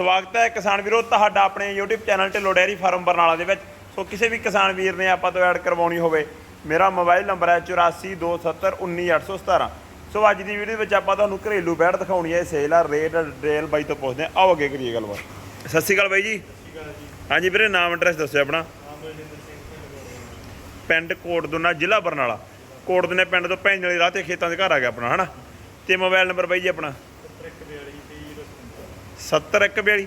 ਸਵਾਗਤ ਹੈ ਕਿਸਾਨ ਵੀਰੋ, ਤੁਹਾਡਾ ਆਪਣੇ YouTube channel Dhillon dairy farm Barnala ਦੇ ਵਿੱਚ। ਸੋ ਕਿਸੇ ਵੀ ਕਿਸਾਨ ਵੀਰ ਨੇ ਆਪਾਂ ਤੋਂ ਐਡ ਕਰਵਾਉਣੀ ਹੋਵੇ, ਮੇਰਾ ਮੋਬਾਈਲ ਨੰਬਰ ਹੈ 8427191817 ਸੋ ਅੱਜ ਦੀ ਵੀਡੀਓ ਵਿੱਚ ਆਪਾਂ ਤੁਹਾਨੂੰ ਘਰੇਲੂ ਬੈੜ ਦਿਖਾਉਣੀ ਹੈ ਸੇਲ ਆ, ਰੇਟ ਡਿਟੇਲ ਬਾਈ ਤੋਂ ਪੁੱਛਦੇ ਹਾਂ। ਆਓ ਅੱਗੇ ਕਰੀਏ ਗੱਲਬਾਤ। ਸਤਿ ਸ਼੍ਰੀ ਅਕਾਲ ਬਾਈ ਜੀ। ਹਾਂਜੀ ਵੀਰੇ, ਨਾਮ ਐਡਰੈਸ ਦੱਸਿਓ ਆਪਣਾ। ਪਿੰਡ ਕੋਟਦੁਨਾ, ਜ਼ਿਲ੍ਹਾ ਬਰਨਾਲਾ। ਕੋਟਦੁਨੇ ਪਿੰਡ ਤੋਂ ਪੈਂਜ ਵਾਲੀ ਰਾਹ ਤੇ ਖੇਤਾਂ ਦੇ ਘਰ ਆ ਗਿਆ ਆਪਣਾ, ਹਨਾ? ਤੇ ਮੋਬਾਈਲ ਨੰਬਰ ਬਾਈ ਜੀ ਆਪਣਾ? 7142 78142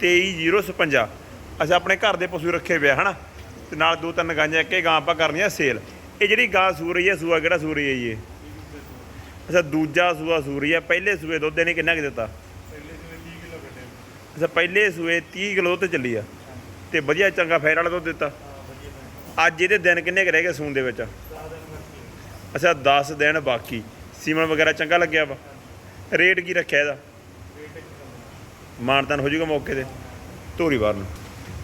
23056 ਅਸੀਂ ਆਪਣੇ ਘਰ ਦੇ ਪਸ਼ੂ ਰੱਖੇ ਹੋਏ ਆ, ਹਨਾ? ਤੇ ਨਾਲ ਦੋ ਤਿੰਨ ਗਾਂਜਾਂ ਇੱਕ ਹੀ ਗਾਂ ਆਪਾਂ ਕਰਨੀ ਆ ਸੇਲ। ਇਹ ਜਿਹੜੀ ਗਾਂ ਸੂ ਰਹੀ ਹੈ, ਸੂਆ ਕਿਹੜਾ ਸੂ ਰਹੀ ਹੈ ਜੀ ਇਹ? ਅੱਛਾ, ਦੂਜਾ ਸੂਆ ਸੂ ਰਹੀ ਹੈ, ਪਹਿਲੇ ਸੂਏ ਦੁੱਧ ਇਹਨੇ ਕਿੰਨਾ ਕੁ ਦਿੱਤਾ? ਅੱਛਾ, ਪਹਿਲੇ ਸੂਏ 30 ਕਿਲੋ ਦੁੱਧ ਚੱਲੀ ਆ। ਤੇ ਵਧੀਆ ਚੰਗਾ ਫੈਰ ਵਾਲਾ ਦੁੱਧ ਦਿੱਤਾ। ਅੱਜ ਇਹਦੇ ਦਿਨ ਕਿੰਨੇ ਕੁ ਰਹਿ ਗਏ ਸੂਣ ਦੇ ਵਿੱਚ? ਅੱਛਾ 10 ਦਿਨ ਬਾਕੀ। ਸੀਮਨ ਵਗੈਰਾ ਚੰਗਾ ਲੱਗਿਆ ਵਾ। ਰੇਟ ਕੀ ਰੱਖਿਆ ਇਹਦਾ? ਮਾਨਤਾਨ ਹੋ ਜਾਊਗਾ ਮੌਕੇ ਤੇ। ਧੂਰੀ ਵਾਰ ਨੂੰ।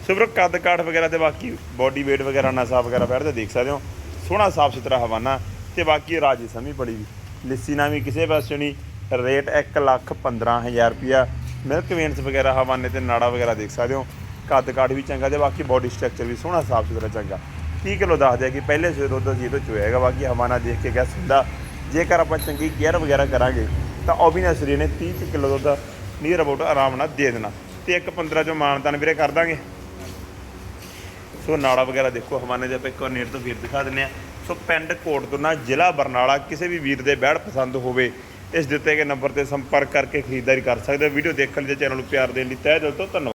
ਸੋ ਵੀਰੋ, ਕੱਦ ਕਾਠ ਵਗੈਰਾ ਤੇ ਬਾਕੀ ਬਾਡੀ weight ਵਗੈਰਾ, ਨਸਾ ਵਗੈਰਾ ਬੈਠ ਤੇ ਦੇਖ ਸਕਦੇ ਹੋ। ਸੋਹਣਾ, ਸਾਫ਼ ਸੁਥਰਾ ਹਵਾਨਾ ਤੇ ਬਾਕੀ ਰਾਜੀ ਸਮੀ ਬੜੀ ਵੀ। ਲਿੱਸੀ ਨਾ ਵੀ ਕਿਸੇ ਪਾਸੇ ਨਹੀਂ। ਰੇਟ 1 ਲੱਖ 15000 ਰੁਪਿਆ ਮਿਲਕ ਵੇਨਸ ਵਗੈਰਾ ਹਵਾਨੇ ਤੇ ਨਾੜਾ ਵਗੈਰਾ ਦੇਖ ਸਕਦੇ ਹੋ। ਕੱਦ ਕਾਠ ਵੀ ਚੰਗਾ ਤੇ ਬਾਕੀ ਬਾਡੀ ਸਟਰਕਚਰ ਵੀ ਸੋਹਣਾ, ਸਾਫ਼ ਸੁਥਰਾ ਚੰਗਾ। 30 ਕਿਲੋ ਦੱਸਦੇ ਆ ਕਿ ਪਹਿਲੇ ਸਵੇਰ ਦੁੱਧ ਜੀ ਤੋਂ ਹੈਗਾ, ਬਾਕੀ ਹਵਾਨਾ ਦੇਖ ਕੇ ਗਿਆ ਹੁੰਦਾ। ਜੇਕਰ ਆਪਾਂ ਚੰਗੀ ਕੇਅਰ ਵਗੈਰਾ ਕਰਾਂਗੇ, ਤਾਂ ਉਹ ਵੀ ਨਸਰੀ ਨੇ 30 ਕਿਲੋ ਦੁੱਧ ਨੀਅਰ ਅਬਾਊਟ ਆਰਾਮ ਨਾਲ ਦੇ ਦੇਣਾ। ਤੇ ਇੱਕ 15 ਚੋਂ ਮਾਨਤਾਨ ਵੀਰੇ ਕਰ ਦਾਂਗੇ। ਸੋ ਨਾੜਾ ਵਗੈਰਾ ਦੇਖੋ, ਹਵਾਨੇ ਦੇ ਆਪਾਂ ਇੱਕ ਵਾਰ ਨੇੜ ਤੋਂ ਵੀਰ ਦਿਖਾ ਦਿੰਨੇ ਆ ਸੋ ਪਿੰਡ ਕੋਟਦੁਨਾ, ਜ਼ਿਲ੍ਹਾ ਬਰਨਾਲਾ, ਕਿਸੇ ਵੀ ਵੀਰ ਦੇ ਬੈੜ ਪਸੰਦ ਹੋਵੇ, ਇਸ ਦਿੱਤੇ ਗਏ ਨੰਬਰ ਤੇ ਸੰਪਰਕ ਕਰਕੇ ਖਰੀਦਦਾਰੀ ਕਰ ਸਕਦੇ ਹੋ। ਵੀਡੀਓ ਦੇਖਣ ਦੇ ਚੈਨਲ ਨੂੰ ਪਿਆਰ ਦੇਣ ਲਈ ਤਹਿ ਦਿਲ ਤੋਂ ਧੰਨਵਾਦ।